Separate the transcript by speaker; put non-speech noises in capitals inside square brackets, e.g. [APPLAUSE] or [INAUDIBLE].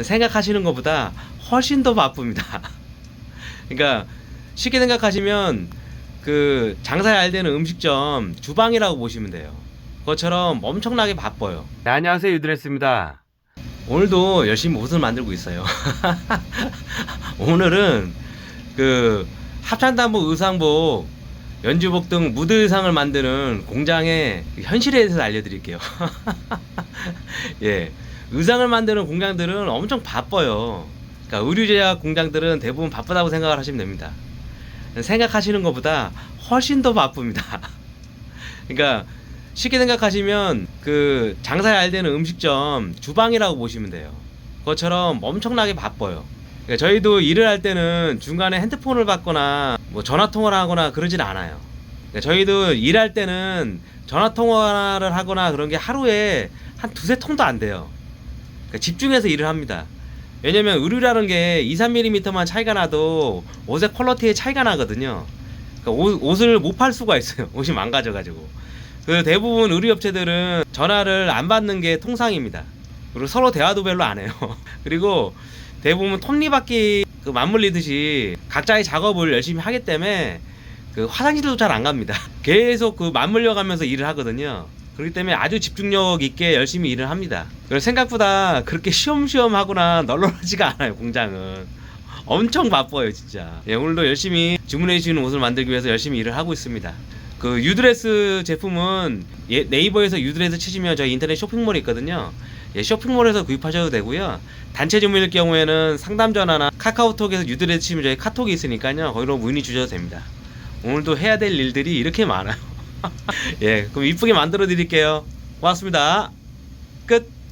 Speaker 1: 생각하시는 것보다 훨씬 더 바쁩니다. [LAUGHS] 그러니까 쉽게 생각하시면 그 장사 잘 되는 음식점 주방이라고 보시면 돼요. 그것처럼 엄청나게 바빠요. 네, 안녕하세요 유드레스입니다. 오늘도 열심히 옷을 만들고 있어요. [LAUGHS] 오늘은 그 합창단복 의상복 연주복 등 무드 의상을 만드는 공장의 현실에 대해서 알려드릴게요. [LAUGHS] 예, 의상을 만드는 공장들은 엄청 바빠요. 그러니까 의류 제약 공장들은 대부분 바쁘다고 생각을 하시면 됩니다. 생각하시는 것보다 훨씬 더 바쁩니다. [LAUGHS] 그러니까 쉽게 생각하시면 그 장사 잘 되는 음식점 주방이라고 보시면 돼요. 그것처럼 엄청나게 바빠요. 그러니까 저희도 일을 할 때는 중간에 핸드폰을 받거나 뭐 전화 통화를 하거나 그러진 않아요. 그러니까 저희도 일할 때는 전화 통화를 하거나 그런 게 하루에 한 두세 통도 안 돼요. 그러니까 집중해서 일을 합니다. 왜냐면 의류라는 게 2, 3mm만 차이가 나도 옷의 퀄러티에 차이가 나거든요. 그러니까 옷, 옷을 못 팔 수가 있어요. [LAUGHS] 옷이 망가져가지고. 그 대부분 의류 업체들은 전화를 안 받는 게 통상입니다. 그리고 서로 대화도 별로 안 해요. [LAUGHS] 그리고 대부분 톱니바퀴 그 맞물리듯이 각자의 작업을 열심히 하기 때문에 그 화장실도 잘 안 갑니다. [LAUGHS] 계속 그 맞물려 가면서 일을 하거든요. 그렇기 때문에 아주 집중력 있게 열심히 일을 합니다. 생각보다 그렇게 쉬엄쉬엄 하거나 널널하지가 않아요, 공장은. 엄청 바빠요, 진짜. 예, 오늘도 열심히 주문해 주시는 옷을 만들기 위해서 열심히 일을 하고 있습니다. 그 유드레스 제품은 예, 네이버에서 유드레스 치시면 저희 인터넷 쇼핑몰이 있거든요. 예, 쇼핑몰에서 구입하셔도 되고요. 단체 주문일 경우에는 상담 전화나 카카오톡에서 유드레스 치면 저희 카톡이 있으니까요. 거기로 문의 주셔도 됩니다. 오늘도 해야 될 일들이 이렇게 많아요. [LAUGHS] 예, 그럼 이쁘게 만들어 드릴게요. 고맙습니다. 끝.